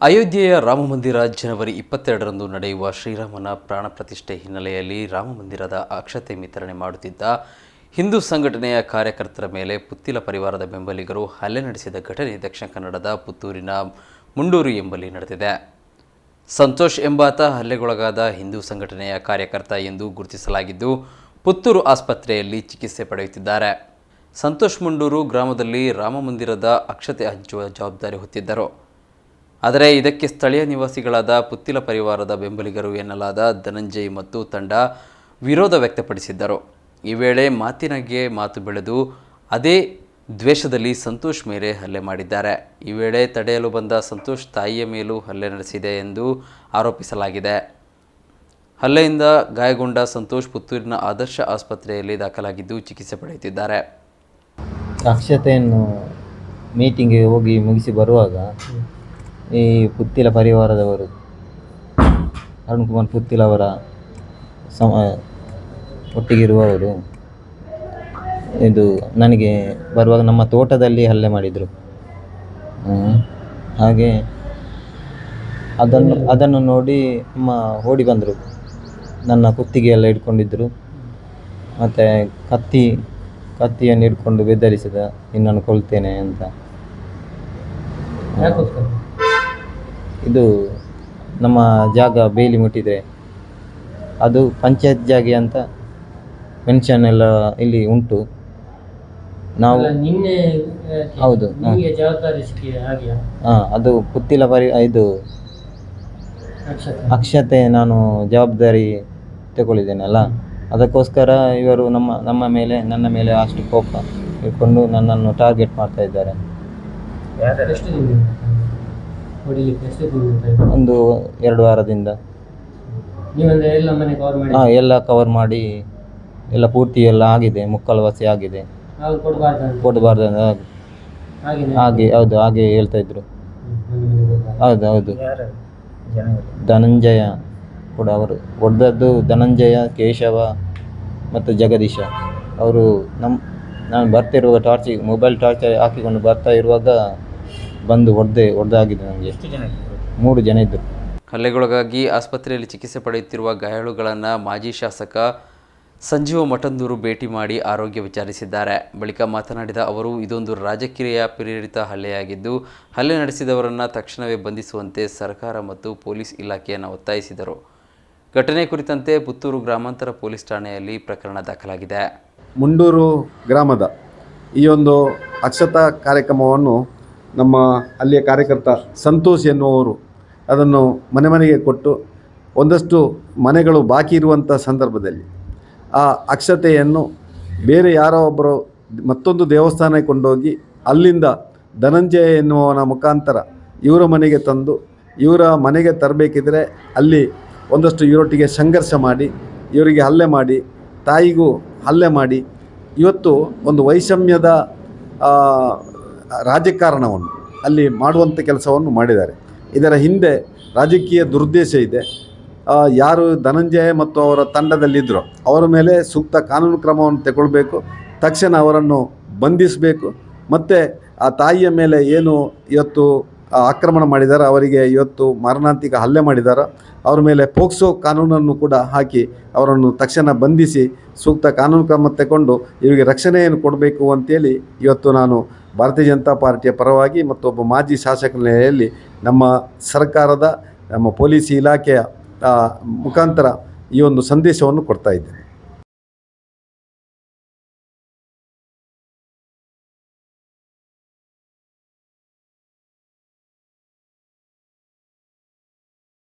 ಅಯೋಧ್ಯೆಯ ರಾಮಮಂದಿರ ಜನವರಿ ಇಪ್ಪತ್ತೆರಡರಂದು ನಡೆಯುವ ಶ್ರೀರಾಮನ ಪ್ರಾಣ ಪ್ರತಿಷ್ಠೆ ಹಿನ್ನೆಲೆಯಲ್ಲಿ ರಾಮಮಂದಿರದ ಅಕ್ಷತೆ ವಿತರಣೆ ಮಾಡುತ್ತಿದ್ದ ಹಿಂದೂ ಸಂಘಟನೆಯ ಕಾರ್ಯಕರ್ತರ ಮೇಲೆ ಪುತ್ತಿಲ ಪರಿವಾರದ ಬೆಂಬಲಿಗರು ಹಲ್ಲೆ ನಡೆಸಿದ ಘಟನೆ ದಕ್ಷಿಣ ಕನ್ನಡದ ಪುತ್ತೂರಿನ ಮುಂಡೂರು ಎಂಬಲ್ಲಿ ನಡೆದಿದೆ. ಸಂತೋಷ್ ಎಂಬಾತ ಹಲ್ಲೆಗೊಳಗಾದ ಹಿಂದೂ ಸಂಘಟನೆಯ ಕಾರ್ಯಕರ್ತ ಎಂದು ಗುರುತಿಸಲಾಗಿದ್ದು, ಪುತ್ತೂರು ಆಸ್ಪತ್ರೆಯಲ್ಲಿ ಚಿಕಿತ್ಸೆ ಪಡೆಯುತ್ತಿದ್ದಾರೆ. ಸಂತೋಷ್ ಮುಂಡೂರು ಗ್ರಾಮದಲ್ಲಿ ರಾಮಮಂದಿರದ ಅಕ್ಷತೆ ಹಂಚುವ ಜವಾಬ್ದಾರಿ ಹೊತ್ತಿದ್ದರು. ಆದರೆ ಇದಕ್ಕೆ ಸ್ಥಳೀಯ ನಿವಾಸಿಗಳಾದ ಪುತ್ತಿಲ ಪರಿವಾರದ ಬೆಂಬಲಿಗರು ಎನ್ನಲಾದ ಧನಂಜಯ್ ಮತ್ತು ತಂಡ ವಿರೋಧ ವ್ಯಕ್ತಪಡಿಸಿದ್ದರು. ಈ ವೇಳೆ ಮಾತಿನಗೆ ಮಾತು ಬೆಳೆದು ಅದೇ ದ್ವೇಷದಲ್ಲಿ ಸಂತೋಷ್ ಮೇಲೆ ಹಲ್ಲೆ ಮಾಡಿದ್ದಾರೆ. ಈ ವೇಳೆ ತಡೆಯಲು ಬಂದ ಸಂತೋಷ್ ತಾಯಿಯ ಮೇಲೂ ಹಲ್ಲೆ ನಡೆಸಿದೆ ಎಂದು ಆರೋಪಿಸಲಾಗಿದೆ. ಹಲ್ಲೆಯಿಂದ ಗಾಯಗೊಂಡ ಸಂತೋಷ್ ಪುತ್ತೂರಿನ ಆದರ್ಶ ಆಸ್ಪತ್ರೆಯಲ್ಲಿ ದಾಖಲಾಗಿದ್ದು ಚಿಕಿತ್ಸೆ ಪಡೆಯುತ್ತಿದ್ದಾರೆ. ಅಕ್ಷತೆಯನ್ನು ಮೀಟಿಂಗ್ಗೆ ಹೋಗಿ ಮುಗಿಸಿ ಬರುವಾಗ ಈ ಪುತ್ತಿಲ ಪರಿವಾರದವರು, ಅರುಣ್ ಕುಮಾರ್ ಪುತ್ತಿಲ ಅವರ ಸಮ, ಒಟ್ಟಿಗಿರುವವರು, ಇದು ನನಗೆ ಬರುವಾಗ ನಮ್ಮ ತೋಟದಲ್ಲಿ ಹಲ್ಲೆ ಮಾಡಿದರು. ಹಾಗೆ ಅದನ್ನು ಅದನ್ನು ನೋಡಿ ನಮ್ಮ ಓಡಿ ಬಂದರು. ನನ್ನ ಕುತ್ತಿಗೆ ಎಲ್ಲ ಹಿಡ್ಕೊಂಡಿದ್ದರು ಮತ್ತು ಕತ್ತಿ, ಕತ್ತಿಯನ್ನು ಹಿಡ್ಕೊಂಡು ಬೆದರಿಸಿದ ನಿನ್ನನ್ನು ಕೊಲ್ತೇನೆ ಅಂತ. ಇದು ನಮ್ಮ ಜಾಗ ಬೇಲಿ ಮುಟ್ಟಿದರೆ ಅದು ಪಂಚಾಯತ್ ಜಾಗ ಅಂತ ಮೆನ್ಷನ್ ಎಲ್ಲ ಇಲ್ಲಿ ಉಂಟು. ನಾವು ನಿನ್ನೆ ಹೌದು, ಹಾ. ನಿಮಗೆ ಜವಾಬ್ದಾರಿ ಸಿಕ್ಕಿದೆ ಹಾಗೆ ಹಾಂ ಅದು ಪುತ್ತಿಲ ಪರಿ ಇದು ಅಕ್ಷತೆ. ಅಕ್ಷತೆ ನಾನು ಜವಾಬ್ದಾರಿ ತಗೊಳ್ಳಿದ್ದೇನಲ್ಲ ಅದಕ್ಕೋಸ್ಕರ ಇವರು ನಮ್ಮ ನಮ್ಮ ಮೇಲೆ ನನ್ನ ಮೇಲೆ ಅಷ್ಟು ಕೋಪ ಇಟ್ಕೊಂಡು ನನ್ನನ್ನು ಟಾರ್ಗೆಟ್ ಮಾಡ್ತಾ ಇದ್ದಾರೆ. ಎಷ್ಟು ಹೊಡಿಲಿಕ್ಕೆ ಎಷ್ಟು ದಿನ ಒಂದು ಎರಡು ವಾರದಿಂದ. ನೀವಂದ್ರೆ ಎಲ್ಲ ಮನೆ ಕವರ್ ಮಾಡಿ. ಹಾಂ ಎಲ್ಲ ಕವರ್ ಮಾಡಿ ಎಲ್ಲ ಪೂರ್ತಿ ಎಲ್ಲ ಆಗಿದೆ ಮುಕ್ಕಾಲು ವಾಸಿ ಆಗಿದೆ. ನಾವು ಕೊಡಬಾರ್ದು ಅಂತ. ಕೊಡಬಾರ್ದು ಅಂತ ಹಾಗೆ ಹಾಗೆ ಹೌದು ಹಾಗೆ ಹೇಳ್ತಾ ಇದ್ರು. ಹೌದು ಹೌದು. ಧನಂಜಯ ಕೂಡ ಅವರು ಹೊಡೆದದ್ದು ಧನಂಜಯ ಕೇಶವ ಮತ್ತು ಜಗದೀಶ. ಅವರು ನಮ್ಮ ನಾನು ಬರ್ತಿರುವಾಗ ಟಾರ್ಚ್ ಮೊಬೈಲ್ ಟಾರ್ಚ್ ಹಾಕಿಕೊಂಡು ಬರ್ತಾ ಇರುವಾಗ ಬಂದು ಹೊಡೆದೆ ಹೊಡೆದಾಗಿದೆ ನನಗೆ ಮೂರು ಜನ ಇದ್ದರು ಹಲ್ಲೆಗೊಳಗಾಗಿ ಆಸ್ಪತ್ರೆಯಲ್ಲಿ ಚಿಕಿತ್ಸೆ ಪಡೆಯುತ್ತಿರುವ ಗಾಯಾಳುಗಳನ್ನು ಮಾಜಿ ಶಾಸಕ ಸಂಜೀವ ಮಠಂದೂರು ಭೇಟಿ ಮಾಡಿ ಆರೋಗ್ಯ ವಿಚಾರಿಸಿದ್ದಾರೆ. ಬಳಿಕ ಮಾತನಾಡಿದ ಅವರು ಇದೊಂದು ರಾಜಕೀಯ ಪ್ರೇರಿತ ಹಲ್ಲೆಯಾಗಿದ್ದು ಹಲ್ಲೆ ನಡೆಸಿದವರನ್ನು ತಕ್ಷಣವೇ ಬಂಧಿಸುವಂತೆ ಸರ್ಕಾರ ಮತ್ತು ಪೊಲೀಸ್ ಇಲಾಖೆಯನ್ನು ಒತ್ತಾಯಿಸಿದರು. ಘಟನೆ ಕುರಿತಂತೆ ಪುತ್ತೂರು ಗ್ರಾಮಾಂತರ ಪೊಲೀಸ್ ಠಾಣೆಯಲ್ಲಿ ಪ್ರಕರಣ ದಾಖಲಾಗಿದೆ. ಮುಂಡೂರು ಗ್ರಾಮದ ಈ ಒಂದು ಅಕ್ಷತಾ ಕಾರ್ಯಕ್ರಮವನ್ನು ನಮ್ಮ ಅಲ್ಲಿಯ ಕಾರ್ಯಕರ್ತ ಸಂತೋಷ್ ಎನ್ನುವವರು ಅದನ್ನು ಮನೆ ಮನೆಗೆ ಕೊಟ್ಟು ಒಂದಷ್ಟು ಮನೆಗಳು ಬಾಕಿ ಇರುವಂಥ ಸಂದರ್ಭದಲ್ಲಿ ಆ ಅಕ್ಷತೆಯನ್ನು ಬೇರೆ ಯಾರೋ ಒಬ್ಬರು ಮತ್ತೊಂದು ದೇವಸ್ಥಾನಕ್ಕೆ ಕೊಂಡೋಗಿ ಅಲ್ಲಿಂದ ಧನಂಜಯ ಎನ್ನುವವನ ಮುಖಾಂತರ ಇವರ ಮನೆಗೆ ತಂದು ಇವರ ಮನೆಗೆ ತರಬೇಕಿದ್ರೆ ಅಲ್ಲಿ ಒಂದಷ್ಟು ಇವರೊಟ್ಟಿಗೆ ಸಂಘರ್ಷ ಮಾಡಿ, ಇವರಿಗೆ ಹಲ್ಲೆ ಮಾಡಿ, ತಾಯಿಗೂ ಹಲ್ಲೆ ಮಾಡಿ ಇವತ್ತು ಒಂದು ವೈಷಮ್ಯದ ರಾಜಕಾರಣವನ್ನು ಅಲ್ಲಿ ಮಾಡುವಂಥ ಕೆಲಸವನ್ನು ಮಾಡಿದ್ದಾರೆ. ಇದರ ಹಿಂದೆ ರಾಜಕೀಯ ದುರುದ್ದೇಶ ಇದೆ. ಯಾರು ಧನಂಜಯ ಮತ್ತು ಅವರ ತಂಡದಲ್ಲಿದ್ದರೋ ಅವರ ಮೇಲೆ ಸೂಕ್ತ ಕಾನೂನು ಕ್ರಮವನ್ನು ತಗೊಳ್ಬೇಕು, ತಕ್ಷಣ ಅವರನ್ನು ಬಂಧಿಸಬೇಕು, ಮತ್ತು ಆ ತಾಯಿಯ ಮೇಲೆ ಏನು ಇವತ್ತು ಆಕ್ರಮಣ ಮಾಡಿದ್ದಾರೆ. ಅವರಿಗೆ ಇವತ್ತು ಮಾರಣಾಂತಿಕ ಹಲ್ಲೆ ಮಾಡಿದ್ದಾರೆ. ಅವರ ಮೇಲೆ ಪೋಕ್ಸೋ ಕಾನೂನನ್ನು ಕೂಡ ಹಾಕಿ ಅವರನ್ನು ತಕ್ಷಣ ಬಂಧಿಸಿ ಸೂಕ್ತ ಕಾನೂನು ಕ್ರಮ ತಗೊಂಡು ಇವರಿಗೆ ರಕ್ಷಣೆಯನ್ನು ಕೊಡಬೇಕು ಅಂತೇಳಿ ಇವತ್ತು ನಾನು ಭಾರತೀಯ ಜನತಾ ಪಾರ್ಟಿಯ ಪರವಾಗಿ ಮತ್ತು ಒಬ್ಬ ಮಾಜಿ ಶಾಸಕನ ನೆಲೆಯಲ್ಲಿ ನಮ್ಮ ಸರ್ಕಾರದ, ನಮ್ಮ ಪೊಲೀಸ್ ಇಲಾಖೆಯ ಮುಖಾಂತರ ಈ ಒಂದು ಸಂದೇಶವನ್ನು ಕೊಡ್ತಾ ಇದ್ದೇನೆ.